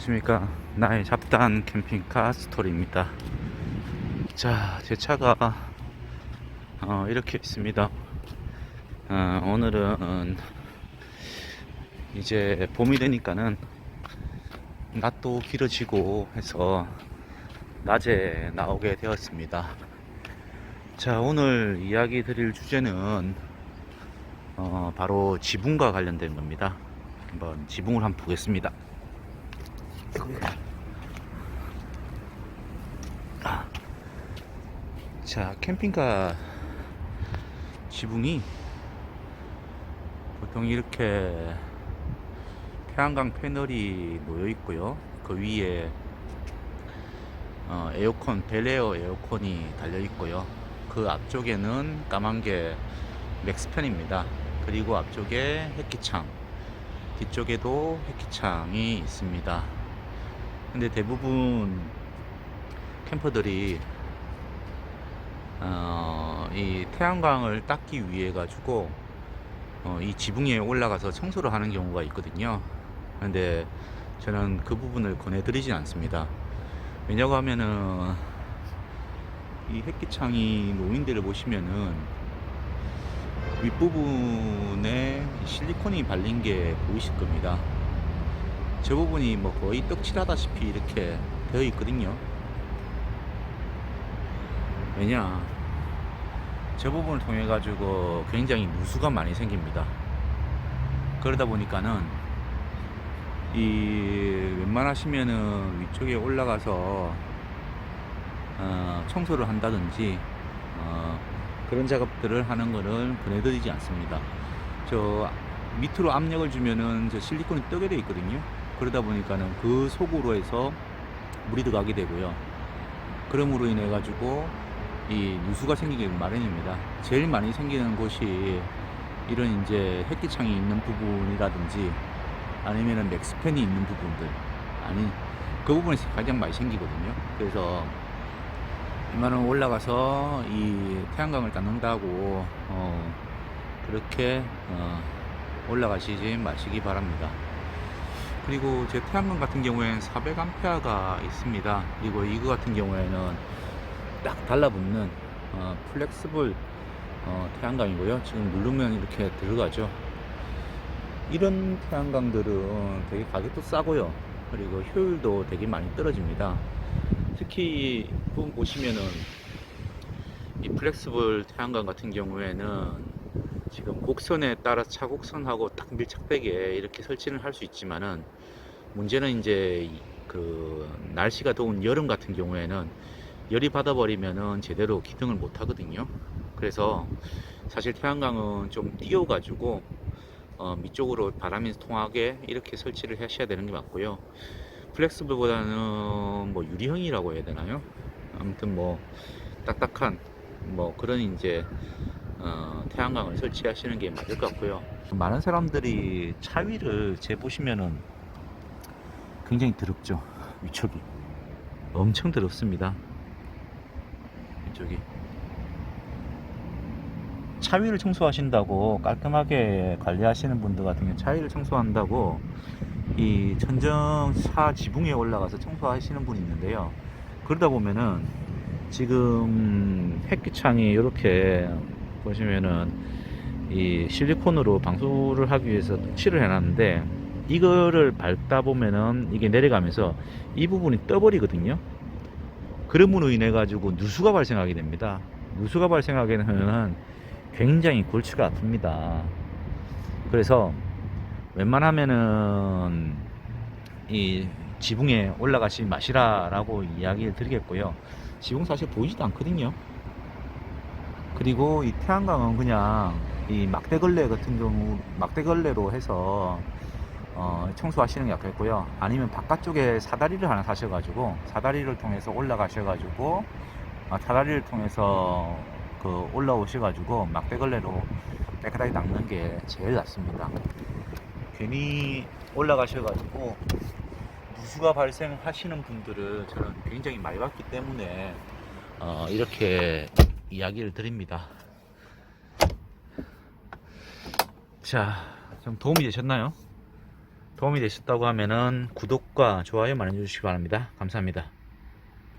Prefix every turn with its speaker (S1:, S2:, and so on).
S1: 안녕하십니까. 나의 잡다한 캠핑카 스토리입니다. 자 제 차가 어, 이렇게 있습니다. 어, 오늘은 이제 봄이 되니까는 낮도 길어지고 해서 낮에 나오게 되었습니다. 자 오늘 이야기 드릴 주제는 어, 바로 지붕과 관련된 겁니다. 한번 지붕을 한번 보겠습니다. 아. 자, 캠핑카 지붕이 보통 이렇게 태양광 패널이 놓여 있고요. 그 위에 어, 에어컨, 벨에어 에어컨이 달려 있고요. 그 앞쪽에는 까만 게 맥스팬입니다. 그리고 앞쪽에 햇기창, 뒤쪽에도 햇기창이 있습니다. 근데 대부분 캠퍼들이 어, 이 태양광을 닦기 위해 가지고 어, 이 지붕에 올라가서 청소를 하는 경우가 있거든요. 근데 저는 그 부분을 권해드리진 않습니다. 왜냐고 하면은 이 햇기창이 데를 보시면은 윗부분에 실리콘이 발린 게 보이실 겁니다. 저 부분이 뭐 거의 떡칠하다시피 이렇게 되어 있거든요. 왜냐, 저 부분을 통해 가지고 굉장히 누수가 많이 생깁니다. 그러다 보니까는 이 웬만하시면은 위쪽에 올라가서 어, 청소를 한다든지 어, 그런 작업들을 하는 거를 권해드리지 않습니다. 저 밑으로 압력을 주면은 저 실리콘이 뜨게 돼 있거든요. 그러다 보니까는 그 속으로 해서 물이 들어가게 되고요. 그러므로 인해 가지고 이 누수가 생기기 마련입니다. 제일 많이 생기는 곳이 이런 이제 햇기창이 있는 부분이라든지 아니면은 맥스팬이 있는 부분들 아니 그 부분이 가장 많이 생기거든요. 그래서 이만원 올라가서 이 태양광을 닦는다고 어, 그렇게 어, 올라가시지 마시기 바랍니다. 그리고 제 태양광 같은 경우에는 400A가 있습니다. 그리고 이거 같은 경우에는 딱 달라붙는 어, 플렉스블 어, 태양광이고요. 지금 누르면 이렇게 들어가죠. 이런 태양광들은 되게 가격도 싸고요. 그리고 효율도 되게 많이 떨어집니다. 특히 보시면은 이 플렉스블 태양광 같은 경우에는 지금 곡선에 따라 차곡선하고 딱 밀착되게 이렇게 설치를 할 수 있지만은 문제는 이제 이- 그 날씨가 더운 여름 같은 경우에는 열이 받아버리면은 제대로 기등을 못 하거든요. 그래서 사실 태양광은 좀 띄워가지고 어, 밑쪽으로 바람이 통하게 이렇게 설치를 하셔야 되는 게 맞고요. 플렉스블보다는 뭐 유리형이라고 해야 되나요? 아무튼 뭐 딱딱한 뭐 그런 이제 어, 태양광을 설치하시는 게 맞을 것 같고요. 많은 사람들이 차 위를 재보시면은 굉장히 더럽죠. 위쪽이 엄청 더럽습니다. 위쪽이 차 위를 청소하신다고 깔끔하게 관리하시는 분들 같은 경우 차 위를 청소한다고 이 천정 차 지붕에 올라가서 청소하시는 분이 있는데요. 그러다 보면은 지금 햇기창이 이렇게 보시면은 이 실리콘으로 방수를 하기 위해서 칠을 해놨는데 이거를 밟다 보면은 이게 내려가면서 이 부분이 떠버리거든요. 그러므로 인해 가지고 누수가 발생하게 됩니다. 누수가 발생하게 되면은 굉장히 골치가 아픕니다. 그래서 웬만하면은 이 지붕에 올라가지 마시라라고 이야기를 드리겠고요. 지붕 사실 보이지도 않거든요. 그리고 이 태양광은 그냥 이 막대걸레 같은 경우 막대걸레로 해서 어, 청소하시는 게 낫겠고요. 아니면 바깥쪽에 사다리를 하나 사셔가지고 사다리를 통해서 올라가셔가지고 아, 사다리를 통해서 그 올라오셔가지고 막대걸레로 깨끗하게 닦는 게 제일 낫습니다. 괜히 올라가셔가지고 누수가 발생하시는 분들을 저는 굉장히 많이 봤기 때문에 어, 이렇게 이야기를 드립니다. 자, 좀 도움이 되셨나요? 도움이 되셨다고 하면은 구독과 좋아요 많이 해주시기 바랍니다. 감사합니다.